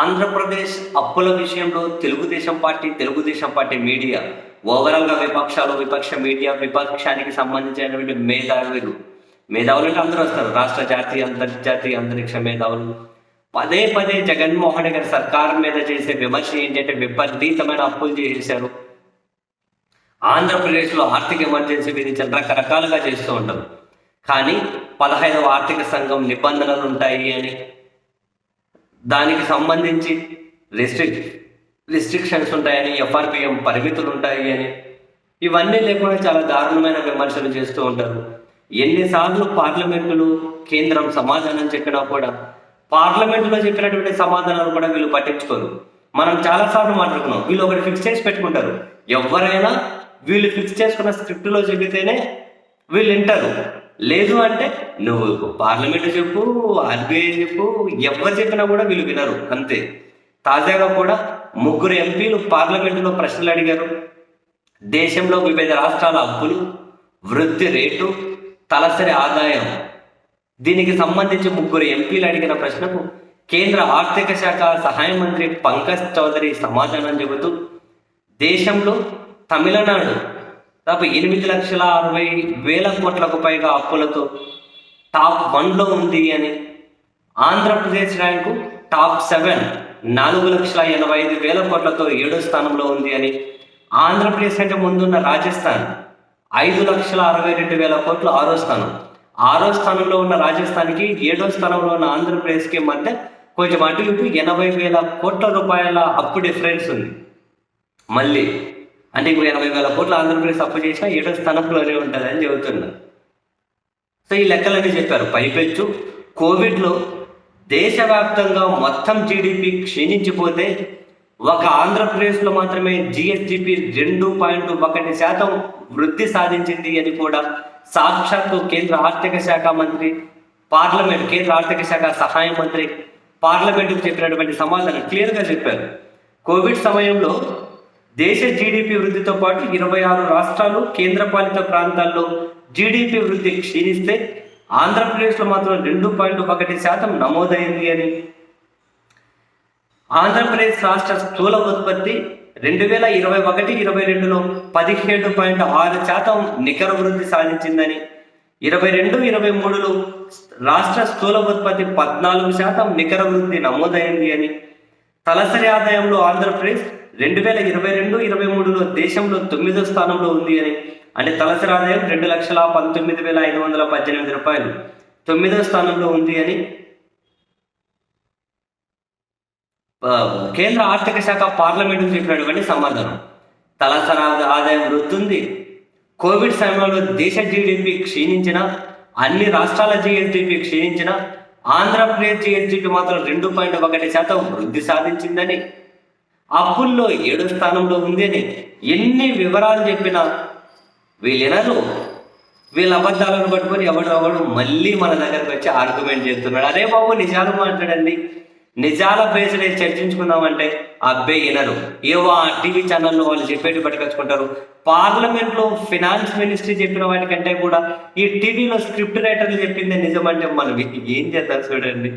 ఆంధ్రప్రదేశ్ అప్పుల విషయంలో Telugu Desam party Telugu Desam party media ఓవరాల్గా విపక్షాలు విపక్ష మీడియా విపక్షానికి సంబంధించినటువంటి మేధావులు. మేధావులు అంటే అందరూ వస్తారు. రాష్ట్ర జాతీయ అంతర్జాతీయ అంతరిక్ష మేధావులు. పదే పదే జగన్మోహన్ గారి సర్కారు మీద చేసే విమర్శ ఏంటంటే విపరీతమైన అప్పులు చేసేశారు. ఆంధ్రప్రదేశ్లో ఆర్థిక ఎమర్జెన్సీ విధించిన రకరకాలుగా చేస్తూ ఉంటారు. కానీ పదహైదవ ఆర్థిక సంఘం నిబంధనలు ఉంటాయి అని దానికి సంబంధించి రిస్ట్రిక్ రిస్ట్రిక్షన్స్ ఉంటాయని ఎఫ్ఆర్పిఎం పరిమితులు ఉంటాయి అని. ఇవన్నీ లేకుండా చాలా దారుణమైన విమర్శలు చేస్తూ ఉంటారు. ఎన్నిసార్లు పార్లమెంటులు కేంద్రం సమాధానం చెప్పినా కూడా పార్లమెంటులో చెప్పినటువంటి సమాధానాలు కూడా వీళ్ళు పట్టించుకోరు. మనం చాలాసార్లు మాట్లాడుకున్నాం వీళ్ళు ఒకటి ఫిక్స్ చేసి పెట్టుకుంటారు. ఎవరైనా వీళ్ళు ఫిక్స్ చేసుకున్న స్క్రిప్ట్లో చెబితేనే వీళ్ళు వింటారు. లేదు అంటే నువ్వు పార్లమెంట్ చెప్పు ఆర్బీఐ చెప్పు ఎవరు చెప్పినా కూడా వీళ్ళు వినరు అంతే. తాజాగా కూడా ముగ్గురు ఎంపీలు పార్లమెంటులో ప్రశ్నలు అడిగారు. దేశంలో వివిధ రాష్ట్రాల అప్పులు వృద్ధి రేటు తలసరి ఆదాయం. దీనికి సంబంధించి ముగ్గురు ఎంపీలు అడిగిన ప్రశ్నకు కేంద్ర ఆర్థిక శాఖ సహాయ మంత్రి పంకజ్ చౌదరి సమాధానం చెబుతూ దేశంలో తమిళనాడు దాదాపు ఎనిమిది లక్షల అరవై వేల కోట్లకు పైగా అప్పులతో టాప్ వన్లో ఉంది అని ఆంధ్రప్రదేశ్ ర్యాంకు టాప్ సెవెన్ నాలుగు లక్షల ఎనభై ఐదు వేల కోట్లతో ఏడో స్థానంలో ఉంది అని ఆంధ్రప్రదేశ్ కంటే ముందున్న రాజస్థాన్ ఐదు లక్షల అరవై రెండు వేల కోట్లు ఆరో స్థానం. ఆరో స్థానంలో ఉన్న రాజస్థాన్కి ఏడో స్థానంలో ఉన్న ఆంధ్రప్రదేశ్కి మధ్య కొంచెం అటు ఇటు ఎనభై వేల కోట్ల రూపాయల అప్పు డిఫరెన్స్ ఉంది. మళ్ళీ అంటే ఇప్పుడు ఎనభై వేల కోట్లు ఆంధ్రప్రదేశ్ అప్పు చేసినా ఏడో స్థానంలోనే ఉంటుంది అని చెబుతున్నా. సో ఈ లెక్కలన్నీ చెప్పారు. పైపెచ్చు. కోవిడ్లో దేశవ్యాప్తంగా మొత్తం జీడిపి క్షీణించిపోతే ఒక ఆంధ్రప్రదేశ్లో మాత్రమే జిఎస్డిపి రెండు పాయింట్ ఒకటి శాతం వృద్ధి సాధించింది అని కూడా సాక్షాత్తు కేంద్ర ఆర్థిక శాఖ మంత్రి పార్లమెంట్ కేంద్ర ఆర్థిక శాఖ సహాయ మంత్రి పార్లమెంటుకు చెప్పినటువంటి సమాధానం క్లియర్గా చెప్పారు. కోవిడ్ సమయంలో దేశ జీడిపి వృద్ధితో పాటు ఇరవై ఆరు రాష్ట్రాలు కేంద్రపాలిత ప్రాంతాల్లో జీడిపి వృద్ధి క్షీణిస్తే ఆంధ్రప్రదేశ్లో మాత్రం రెండు పాయింట్ ఒకటి శాతం నమోదైంది అని. ఆంధ్రప్రదేశ్ రాష్ట్ర స్థూల ఉత్పత్తి రెండు వేల ఇరవై ఒకటి ఇరవై రెండులో పదిహేడు పాయింట్ ఆరు శాతం నికర వృద్ధి సాధించిందని. ఇరవై రెండు ఇరవై మూడులో రాష్ట్ర స్థూల ఉత్పత్తి పద్నాలుగు శాతం నికర వృద్ధి నమోదైంది అని. తలసరి ఆదాయంలో ఆంధ్రప్రదేశ్ రెండు వేల ఇరవై రెండు ఇరవై మూడులో దేశంలో తొమ్మిదో స్థానంలో ఉంది అని. అంటే తలసరి ఆదాయం రెండు లక్షల పంతొమ్మిది వేల ఐదు వందల పద్దెనిమిది రూపాయలు. తొమ్మిదో స్థానంలో ఉంది అని. కేంద్ర ఆర్థిక శాఖ పార్లమెంటుకు చెప్పినటువంటి సమాధానం. తలసరి ఆదాయం వృద్ధి కోవిడ్ సమయంలో దేశ జీడిపి క్షీణించిన అన్ని రాష్ట్రాల జిఎస్డిపి క్షీణించిన ఆంధ్రప్రదేశ్ జిఎస్డిపి మాత్రం రెండు పాయింట్ ఒకటి శాతం వృద్ధి సాధించిందని. అప్పుల్లో ఏడో స్థానంలో ఉంది అని ఎన్ని వివరాలు చెప్పినా వీళ్ళెనరు వీళ్ళ అబద్ధాలను పట్టుకొని ఎవడు ఎవడు మళ్ళీ మన దగ్గరకు వచ్చి ఆర్గ్యుమెంట్ చేస్తున్నాడు. అరే బాబు నిజాలు మాట్లాడండి. నిజాల బేస్డ్ చర్చించుకుందామంటే అబ్బే వినరు. ఏవో ఆ టీవీ ఛానల్లో వాళ్ళు చెప్పేటి పట్టుకొచ్చుకుంటారు. పార్లమెంట్లో ఫినాన్స్ మినిస్ట్రీ చెప్పిన వాటికంటే కూడా ఈ టీవీలో స్క్రిప్ట్ రైటర్లు చెప్పిందే నిజమంటే మనం ఏం చేద్దాం చూడండి.